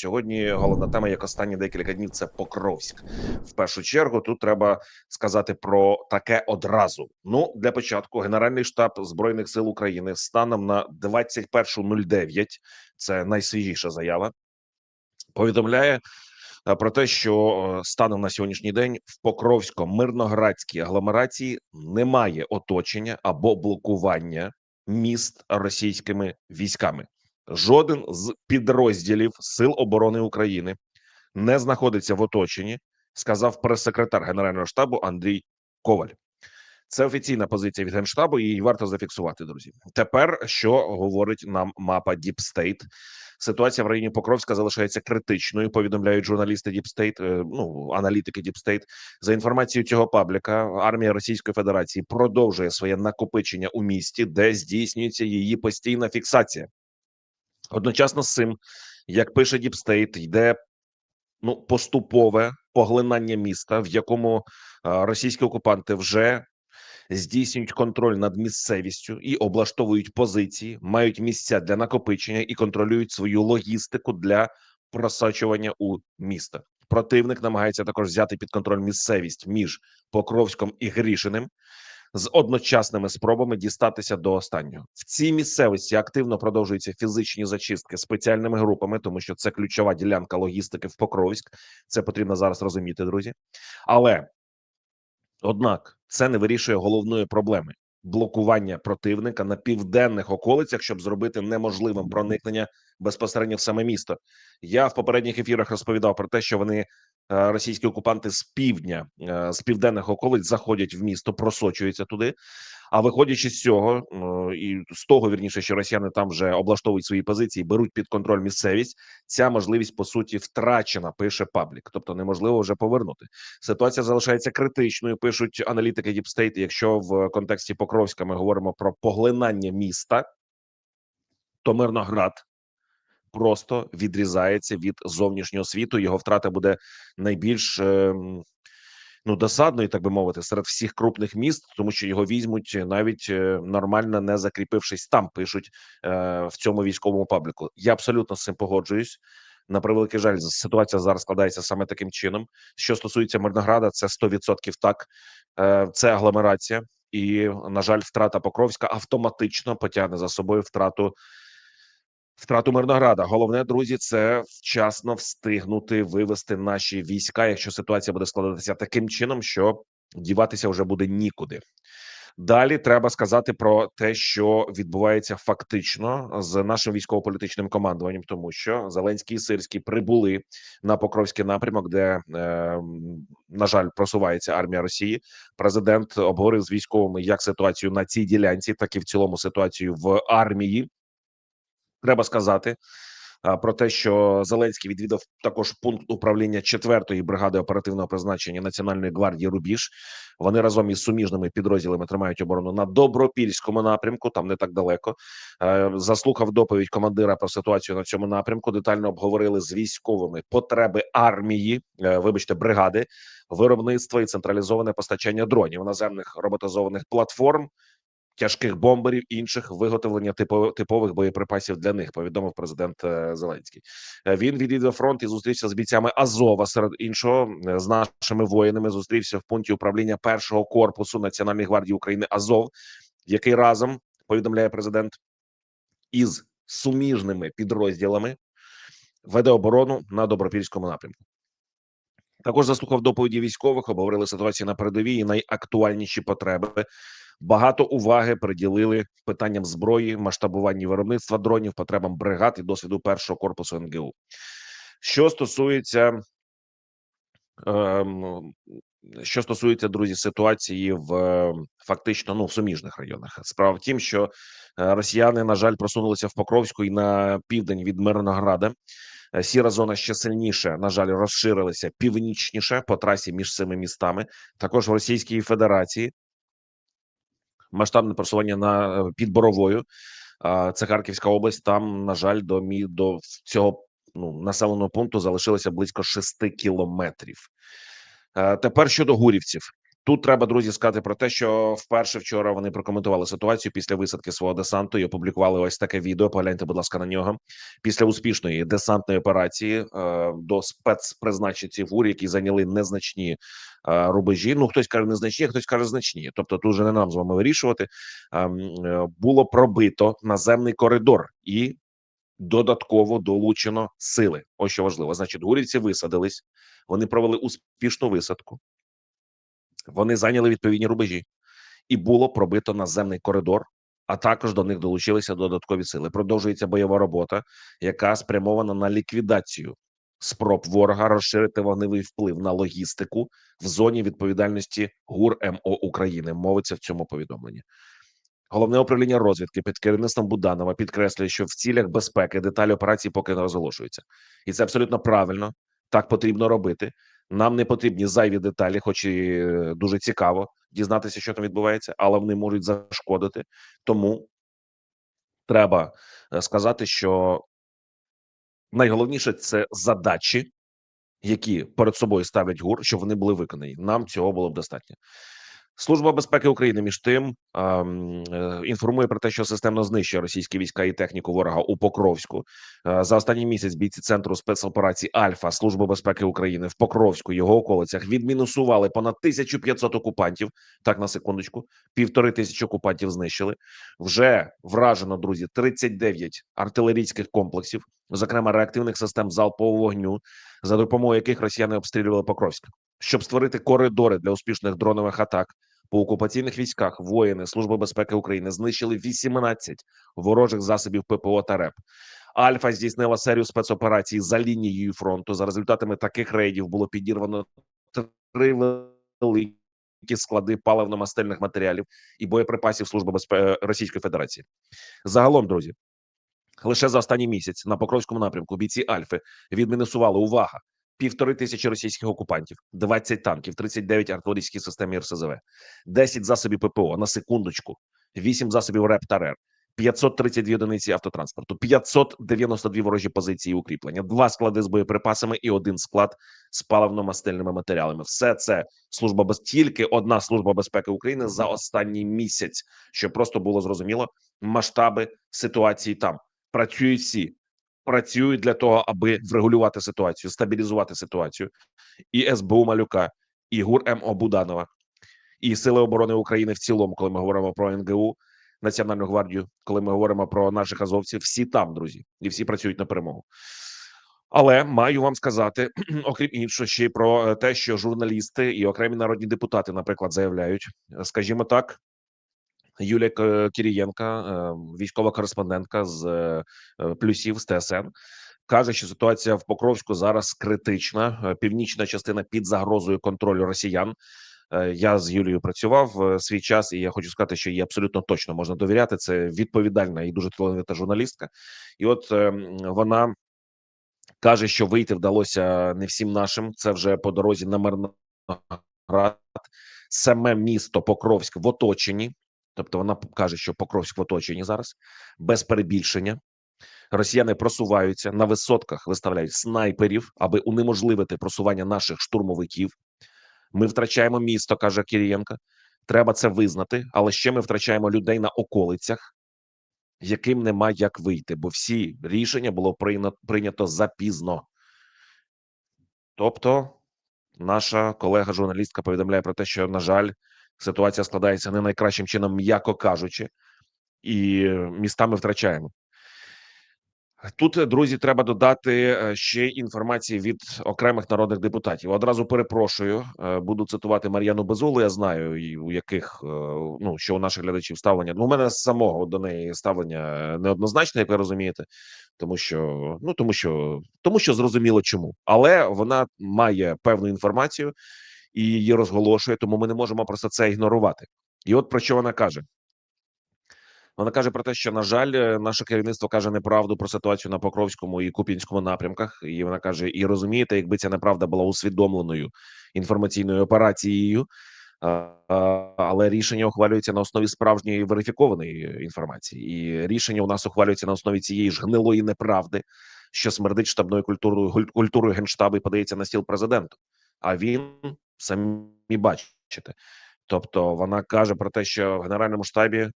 сьогодні головна тема, як останні декілька днів, це Покровськ. В першу чергу тут треба сказати про таке одразу. Ну для початку, Генеральний штаб збройних сил України станом на 21.09, це найсвіжіша заява. Повідомляє е, про те, що е, станом на сьогоднішній день в Покровсько-мирноградській агломерації немає оточення або блокування міст російськими військами. Жоден з підрозділів Сил оборони України не знаходиться в оточенні, сказав прес-секретар Генерального штабу Андрій Коваль. Це офіційна позиція від генштабу, її варто зафіксувати. Друзі, тепер що говорить нам мапа State? Ситуація в районі Покровська залишається критичною. Повідомляють журналісти е, ну аналітики State. За інформацією цього пабліка, армія Російської Федерації продовжує своє накопичення у місті, де здійснюється її постійна фіксація. Одночасно з цим, як пише State, йде ну поступове поглинання міста, в якому російські окупанти вже здійснюють контроль над місцевістю і облаштовують позиції, мають місця для накопичення і контролюють свою логістику для просачування у місто. Противник намагається також взяти під контроль місцевість між Покровськом і Грішиним з одночасними спробами дістатися до останнього. В цій місцевості активно продовжуються фізичні зачистки спеціальними групами, тому що це ключова ділянка логістики в Покровськ. Це потрібно зараз розуміти, друзі. Але Однак це не вирішує головної проблеми блокування противника на південних околицях, щоб зробити неможливим проникнення безпосередньо в саме місто. Я в попередніх ефірах розповідав про те, що вони е, російські окупанти з півдня, е, з південних околиць заходять в місто, просочуються туди. А виходячи з цього, е, і з того вірніше, що росіяни там вже облаштовують свої позиції, беруть під контроль місцевість. Ця можливість по суті втрачена. Пише паблік, тобто неможливо вже повернути. Ситуація залишається критичною. Пишуть аналітики State, Якщо в контексті Покровська ми говоримо про поглинання міста, то Мирноград просто відрізається від зовнішнього світу. Його втрата буде найбільш. Ну досадною, так би мовити, серед всіх крупних міст, тому що його візьмуть навіть е, нормально не закріпившись там. Пишуть е, в цьому військовому пабліку. Я абсолютно з цим погоджуюсь. На превеликий жаль, ситуація зараз складається саме таким чином. Що стосується Мирнограда, це 100% так. Е, це агломерація, і на жаль, втрата Покровська автоматично потягне за собою втрату. Втрату Мирнограда. Головне, друзі, це вчасно встигнути вивести наші війська, якщо ситуація буде складатися таким чином, що діватися вже буде нікуди. Далі треба сказати про те, що відбувається фактично з нашим військово-політичним командуванням, тому що Зеленський і Сирський прибули на Покровський напрямок, де е, на жаль просувається армія Росії. Президент обговорив з військовими як ситуацію на цій ділянці, так і в цілому ситуацію в армії. Треба сказати про те, що Зеленський відвідав також пункт управління 4-ї бригади оперативного призначення Національної гвардії Рубіж. Вони разом із суміжними підрозділами тримають оборону на добропільському напрямку. Там не так далеко. Е, Заслухав доповідь командира про ситуацію на цьому напрямку. Детально обговорили з військовими потреби армії, е, вибачте, бригади, виробництва і централізоване постачання дронів наземних роботизованих платформ тяжких бомберів інших виготовлення типових боєприпасів для них. Повідомив президент е, Зеленський. Е, Він відвідав фронт і зустрівся з бійцями Азова. Серед іншого е, з нашими воїнами зустрівся в пункті управління першого корпусу Національної гвардії України Азов, який разом повідомляє президент із суміжними підрозділами веде оборону на добропільському напрямку. Також заслухав доповіді військових, обговорили ситуацію на передовій і найактуальніші потреби. Багато уваги приділили питанням зброї, масштабуванні виробництва дронів, потребам бригад і досвіду першого корпусу НГУ. Що стосується ем, що стосується друзі ситуації в фактично ну в суміжних районах, справа в тім, що е, росіяни на жаль просунулися в Покровську і на південь від Мирнограда. Е, Сіра зона ще сильніше, на жаль, розширилася північніше по трасі між цими містами. Також в Російській Федерації масштабне просування на е, під Боровою. Це Харківська область. Там, на жаль, до мі до цього ну населеного пункту залишилося близько 6 кілометрів. Е, тепер щодо гурівців. Тут треба друзі сказати про те, що вперше вчора вони прокоментували ситуацію після висадки свого десанту і опублікували ось таке відео. Погляньте, будь ласка, на нього після успішної десантної операції е, до спецпризначенців ГУР, які зайняли незначні е, рубежі. Ну хтось каже незначні, хтось каже значні. Тобто, тут вже не нам з вами вирішувати. Е, е, було пробито наземний коридор і додатково долучено сили. Ось що важливо. Значить, гурівці висадились. Вони провели успішну висадку. Вони зайняли відповідні рубежі, і було пробито наземний коридор. А також до них долучилися додаткові сили. Продовжується бойова робота, яка спрямована на ліквідацію спроб ворога розширити вогневий вплив на логістику в зоні відповідальності ГУР МО України. Мовиться в цьому повідомленні. Головне управління розвідки під керівництвом Буданова підкреслює, що в цілях безпеки деталі операції поки не розголошуються, і це абсолютно правильно. Так потрібно робити. Нам не потрібні зайві деталі, хоч і е, дуже цікаво дізнатися, що там відбувається, але вони можуть зашкодити. Тому треба е, сказати, що найголовніше це задачі, які перед собою ставить ГУР, щоб вони були виконані. Нам цього було б достатньо. Служба безпеки України між тим ем, інформує про те, що системно знищує російські війська і техніку ворога у Покровську. Е, за останній місяць бійці центру спецоперацій Альфа Служби безпеки України в Покровську його околицях відмінусували понад 1500 окупантів. Так на секундочку, півтори тисячі окупантів знищили. Вже вражено друзі 39 артилерійських комплексів, зокрема реактивних систем залпового вогню, за допомогою яких росіяни обстрілювали Покровськ. Щоб створити коридори для успішних дронових атак по окупаційних військах, воїни Служби безпеки України знищили 18 ворожих засобів ППО та РЕП. Альфа здійснила серію спецоперацій за лінією фронту. За результатами таких рейдів було підірвано три великі склади паливно-мастильних матеріалів і боєприпасів Служби безпеки Російської Федерації. Загалом, друзі, лише за останній місяць на Покровському напрямку бійці Альфи відмінусували увага півтори тисячі російських окупантів, 20 танків, 39 артилерійських систем РСЗВ, 10 засобів ППО на секундочку, 8 засобів РЕП та РЕР, 532 одиниці автотранспорту, 592 ворожі позиції укріплення, два склади з боєприпасами і один склад з паливно-мастильними матеріалами. Все це служба без тільки одна служба безпеки України за останній місяць, щоб просто було зрозуміло масштаби ситуації там. Працюють всі, працюють для того, аби врегулювати ситуацію, стабілізувати ситуацію. І СБУ Малюка, і ГУР МО Буданова, і Сили оборони України в цілому, коли ми говоримо про НГУ, Національну гвардію, коли ми говоримо про наших азовців, всі там, друзі, і всі працюють на перемогу. Але маю вам сказати, окрім іншого, ще й про е, те, що журналісти і окремі народні депутати, наприклад, заявляють, е, скажімо так, Юлія Кірієнка, е, військова кореспондентка з е, плюсів з ТСН, каже, що ситуація в Покровську зараз критична. Е, Північна частина під загрозою контролю росіян. Я з Юлією працював свій час, і я хочу сказати, що їй абсолютно точно можна довіряти. Це відповідальна і дуже талановита журналістка. І от вона каже, що вийти вдалося не всім нашим. Це вже по дорозі на Мирноград. Саме місто Покровськ в оточенні. Тобто вона каже, що Покровськ в оточенні зараз без перебільшення. Росіяни просуваються на висотках, виставляють снайперів, аби унеможливити просування наших штурмовиків. Ми втрачаємо місто, каже Кирієнка. Треба це визнати, але ще ми втрачаємо людей на околицях, яким нема як вийти, бо всі рішення було прийнято, запізно. Тобто, наша колега-журналістка повідомляє про те, що, на жаль, ситуація складається не найкращим чином, м'яко кажучи, і міста ми втрачаємо. Тут, е, друзі, треба додати е, ще інформації від окремих народних депутатів. Одразу перепрошую, е, буду цитувати Мар'яну Безулу. Я знаю, у яких ну що у наших глядачів ставлення. Ну, у мене самого до неї ставлення неоднозначне, як ви розумієте, тому що ну тому що тому що зрозуміло чому, але вона має певну інформацію і її розголошує, тому ми не можемо просто це ігнорувати. І от про що вона каже. Вона каже про те, що на жаль, е, наше керівництво каже неправду про ситуацію на Покровському і Куп'янському напрямках. І вона каже: і розумієте, якби ця неправда була усвідомленою інформаційною операцією, але рішення ухвалюється на основі справжньої верифікованої інформації, і рішення у нас ухвалюється на основі цієї ж гнилої неправди, що смердить штабною культурою культурою генштабу і подається на стіл президенту. А він самі бачите. Тобто вона каже про те, що в Генеральному штабі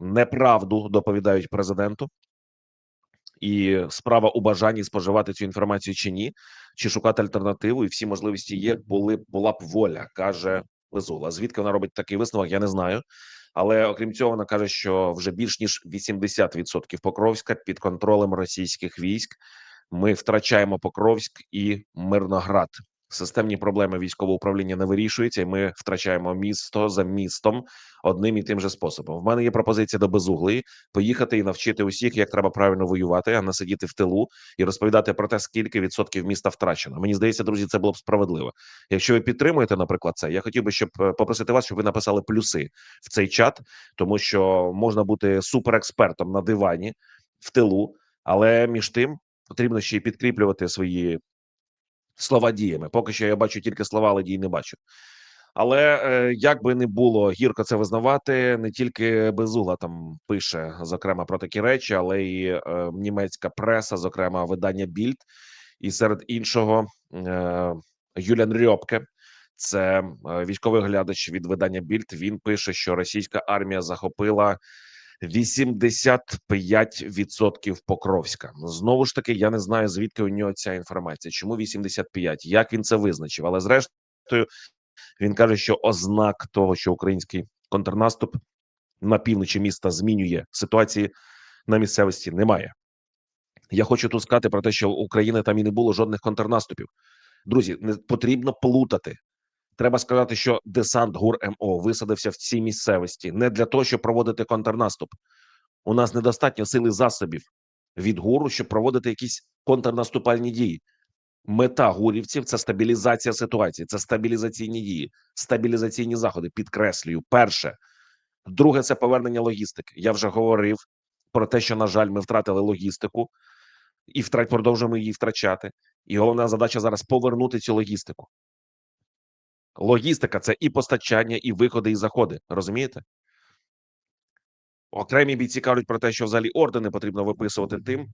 неправду доповідають президенту, і справа у бажанні споживати цю інформацію чи ні, чи шукати альтернативу, і всі можливості є, були була б воля, каже Лизула. Звідки вона робить такий висновок? Я не знаю. Але окрім цього, вона каже, що вже більш ніж 80% Покровська під контролем російських військ. Ми втрачаємо Покровськ і Мирноград. Системні проблеми військового управління не вирішуються, і ми втрачаємо місто за містом одним і тим же способом. В мене є пропозиція до безуглої поїхати і навчити усіх, як треба правильно воювати, а не сидіти в тилу і розповідати про те, скільки відсотків міста втрачено. Мені здається, друзі, це було б справедливо. Якщо ви підтримуєте, наприклад, це я хотів би, щоб е, попросити вас, щоб ви написали плюси в цей чат, тому що можна бути суперекспертом на дивані в тилу, але між тим потрібно ще й підкріплювати свої слова діями. Поки що я бачу тільки слова, але дій не бачу. Але е, як би не було гірко це визнавати, не тільки Безугла там пише зокрема про такі речі, але і е, німецька преса, зокрема видання Більд, і серед іншого е, Юліан Рьопке, це е, військовий глядач від видання Більд. Він пише, що російська армія захопила 85% Покровська. Знову ж таки, я не знаю звідки у нього ця інформація. Чому 85? Як він це визначив? Але зрештою він каже, що ознак того, що український контрнаступ на півночі міста змінює ситуації на місцевості, немає. Я хочу тут сказати про те, що у України там і не було жодних контрнаступів. Друзі, не потрібно плутати. Треба сказати, що десант ГУР МО висадився в цій місцевості не для того, щоб проводити контрнаступ. У нас недостатньо сили засобів від ГУРу, щоб проводити якісь контрнаступальні дії. Мета гурівців це стабілізація ситуації, це стабілізаційні дії, стабілізаційні заходи. Підкреслюю, перше, друге це повернення логістики. Я вже говорив про те, що на жаль, ми втратили логістику і втрат продовжуємо її втрачати. І головна задача зараз повернути цю логістику. Логістика це і постачання, і виходи, і заходи. Розумієте? Окремі бійці кажуть про те, що взагалі ордени потрібно виписувати тим,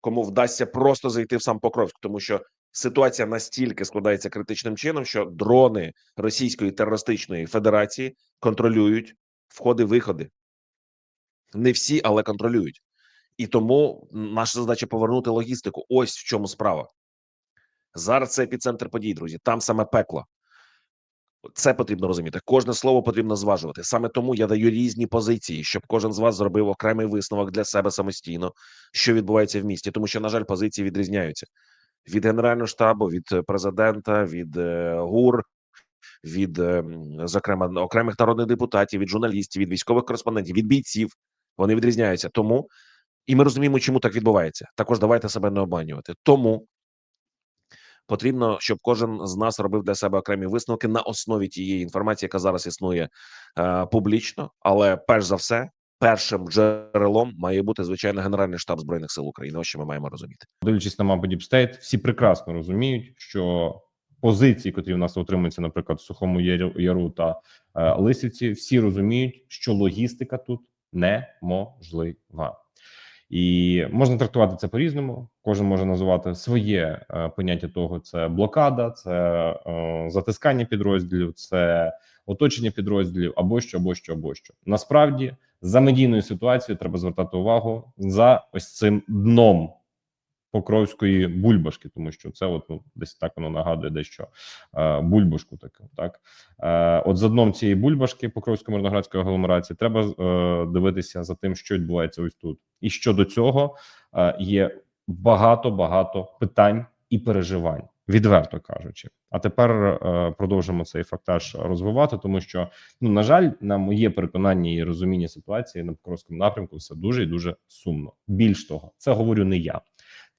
кому вдасться просто зайти в сам Покровськ, тому що ситуація настільки складається критичним чином, що дрони Російської терористичної федерації контролюють входи-виходи. Не всі, але контролюють. І тому наша задача повернути логістику. Ось в чому справа. Зараз це епіцентр подій, друзі. Там саме пекло. Це потрібно розуміти. Кожне слово потрібно зважувати. Саме тому я даю різні позиції, щоб кожен з вас зробив окремий висновок для себе самостійно, що відбувається в місті, тому що, на жаль, позиції відрізняються від генерального штабу, від е, президента, від е, ГУР, від е, зокрема окремих народних депутатів, від журналістів, від військових кореспондентів, від бійців. Вони відрізняються. Тому і ми розуміємо, чому так відбувається. Також давайте себе не обманювати. Тому потрібно, щоб кожен з нас робив для себе окремі висновки на основі тієї інформації, яка зараз існує е, публічно. Але перш за все, першим джерелом має бути звичайно Генеральний штаб збройних сил України. Ось що ми маємо розуміти. дивлячись на мапу Діпстейт, всі прекрасно розуміють, що позиції, котрі в нас отримуються, наприклад, в сухому яру та е, лисівці, всі розуміють, що логістика тут неможлива. І можна трактувати це по-різному. Кожен може називати своє е, поняття того: це блокада, це е, затискання підрозділів, це оточення підрозділів або що, або що, або що. Насправді за медійною ситуацією треба звертати увагу за ось цим дном покровської бульбашки, тому що це от ну десь так воно нагадує дещо е, бульбашку. Таку так е, от за дном цієї бульбашки покровсько мирноградської агломерації треба е, дивитися за тим, що відбувається ось тут, і щодо цього е, є багато багато питань і переживань. Відверто кажучи, а тепер е, продовжимо цей фактаж розвивати, тому що ну на жаль, на моє переконання і розуміння ситуації на Покровському напрямку все дуже і дуже сумно. Більш того, це говорю не я.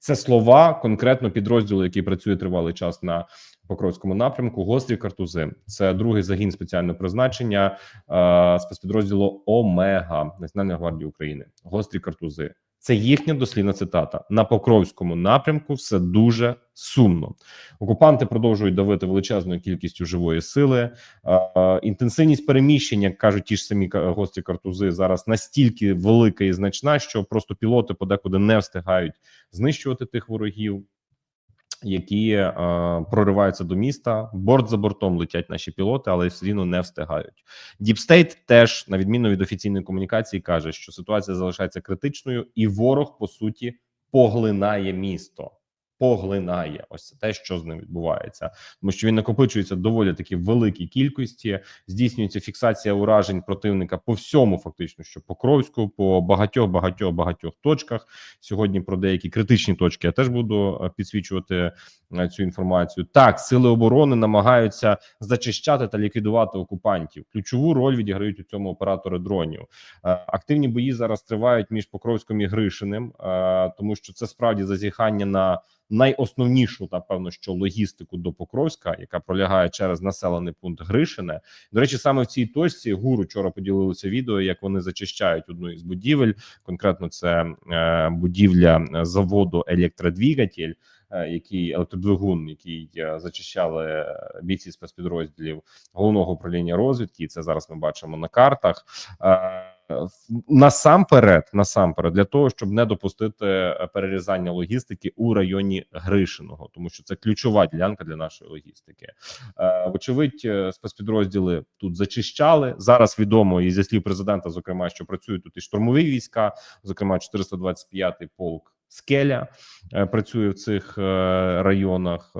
Це слова конкретно підрозділу, який працює тривалий час на Покровському напрямку. Гострі картузи. Це другий загін спеціального призначення е, спецпідрозділу Омега Національної гвардії України. Гострі картузи. Це їхня дослідна цитата на Покровському напрямку. Все дуже сумно. Окупанти продовжують давити величезною кількістю живої сили. Інтенсивність переміщення, як кажуть ті ж самі гості картузи, зараз настільки велика і значна, що просто пілоти подекуди не встигають знищувати тих ворогів. Які е, прориваються до міста, борт за бортом летять наші пілоти, але все рівно не встигають. Діпстейт теж, на відміну від офіційної комунікації, каже, що ситуація залишається критичною, і ворог по суті поглинає місто. Поглинає ось це те, що з ним відбувається, тому що він накопичується доволі таки в великій кількості. Здійснюється фіксація уражень противника по всьому, фактично, що Покровську, по багатьох, багатьох, багатьох точках. Сьогодні про деякі критичні точки я теж буду е, підсвічувати е, цю інформацію. Так, сили оборони намагаються зачищати та ліквідувати окупантів. Ключову роль відіграють у цьому оператори дронів. Е, Активні бої зараз тривають між Покровськом і Гришиним, тому що це справді зазіхання на найосновнішу, напевно, що логістику до Покровська, яка пролягає через населений пункт Гришине. До речі, саме в цій точці гуру вчора поділилися відео, як вони зачищають одну із будівель. Конкретно це е, будівля заводу електродвігатель. е, Який електродвигун, який е, зачищали бійці спецпідрозділів головного управління розвідки, і це зараз ми бачимо на картах. Е, Насамперед, насамперед, для того, щоб не допустити е, перерізання логістики у районі Гришиного, тому що це ключова ділянка для нашої логістики. Е, Вочевидь, спецпідрозділи тут зачищали. Зараз відомо і зі слів президента, зокрема, що працюють тут і штурмові війська, зокрема 425-й полк Скеля працює в цих районах.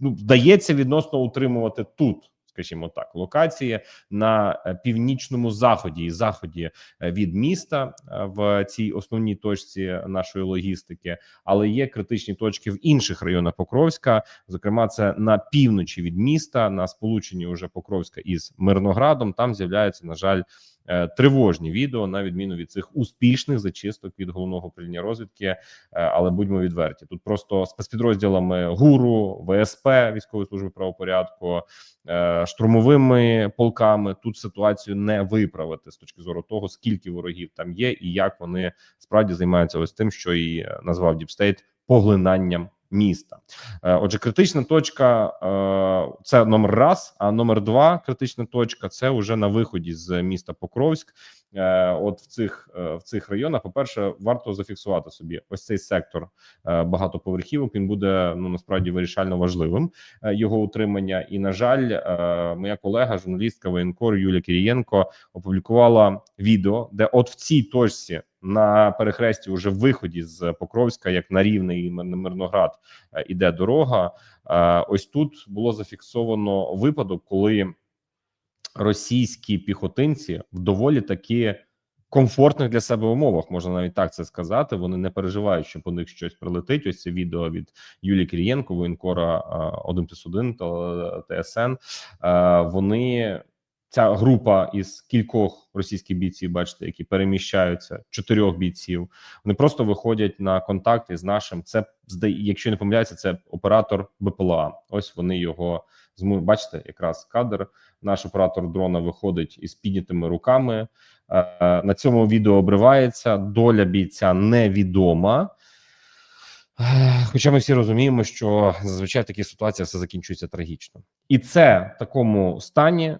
Ну, вдається відносно утримувати тут. Скажімо так, локації на е, північному заході і заході е, від міста е, в цій основній точці нашої логістики, але є критичні точки в інших районах Покровська. Зокрема, це на півночі від міста, на сполученні уже Покровська із Мирноградом. Там з'являються, на жаль, тривожні відео на відміну від цих успішних зачисток від головного управління розвідки. Е, Але будьмо відверті, тут просто спецпідрозділами ГУРу, ВСП військової служби правопорядку, е, штурмовими полками тут ситуацію не виправити з точки зору того, скільки ворогів там є, і як вони справді займаються ось тим, що і е, назвав Діпстейт поглинанням міста. Е, Отже, критична точка е, це номер раз. А номер два критична точка це вже на виході з міста Покровськ. Е, От в цих в цих районах, по перше, варто зафіксувати собі ось цей сектор багатоповерхівок. Він буде ну насправді вирішально важливим його утримання. І на жаль, моя колега, журналістка воєнкор Юлія Кирієнко, опублікувала відео, де от в цій точці на перехресті, уже виході з Покровська, як на Рівний і Мирноград, е, іде дорога. Е, Ось тут було зафіксовано випадок, коли російські піхотинці в доволі таки комфортних для себе умовах, можна навіть так це сказати. Вони не переживають, що по них щось прилетить. Ось це відео від Юлії Кирієнко, воєнкора 1 плюс 1 та ТСН. Е, Вони ця група із кількох російських бійців, бачите, які переміщаються чотирьох бійців. Вони просто виходять на контакт із нашим. Це якщо не помиляюся, це оператор БПЛА. Ось вони його. Бачите, якраз кадр. Наш оператор дрона виходить із піднятими руками. Е, На цьому відео обривається. Доля бійця невідома. Хоча ми всі розуміємо, що зазвичай в такій ситуації все закінчується трагічно, і це в такому стані е,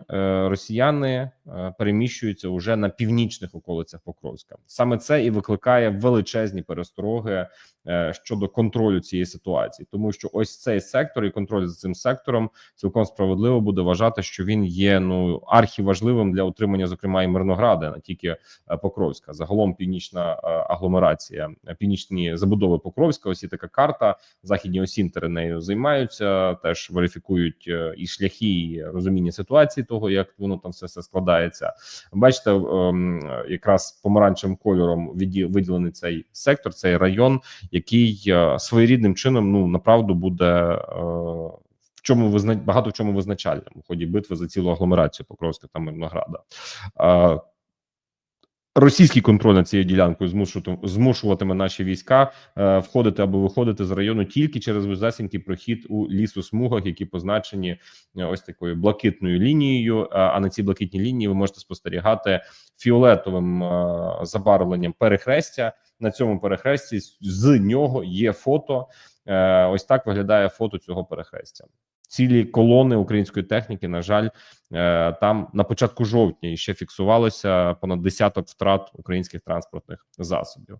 росіяни переміщуються уже на північних околицях Покровська. Саме це і викликає величезні перестороги е, щодо контролю цієї ситуації, тому що ось цей сектор і контроль за цим сектором цілком справедливо буде вважати, що він є ну архіважливим для утримання, зокрема і Мирнограда, не тільки е, Покровська. Загалом північна е, агломерація, е, північні забудови Покровська. Ось є така карта. Західні осінтери нею займаються, теж верифікують е, і шляхи, і розуміння ситуації того, як воно там все, все складається. Бачите, ем, якраз помаранчевим кольором виділений цей сектор, цей район, який е, своєрідним чином ну направду буде. е, В чому визна... багато в чому визначальним у ході битви за цілу агломерацію Покровська та Мирнограда. Е, Російський контроль над цією ділянкою змушуватиме наші війська е, входити або виходити з району тільки через вузесенький прохід у лісосмугах, які позначені е, ось такою блакитною лінією. А, а на цій блакитній лінії ви можете спостерігати фіолетовим е, забарвленням перехрестя. На цьому перехресті з нього є фото. Е, ось так виглядає фото цього перехрестя. Цілі колони української техніки, на жаль, е, там на початку жовтня ще фіксувалося понад десяток втрат українських транспортних засобів.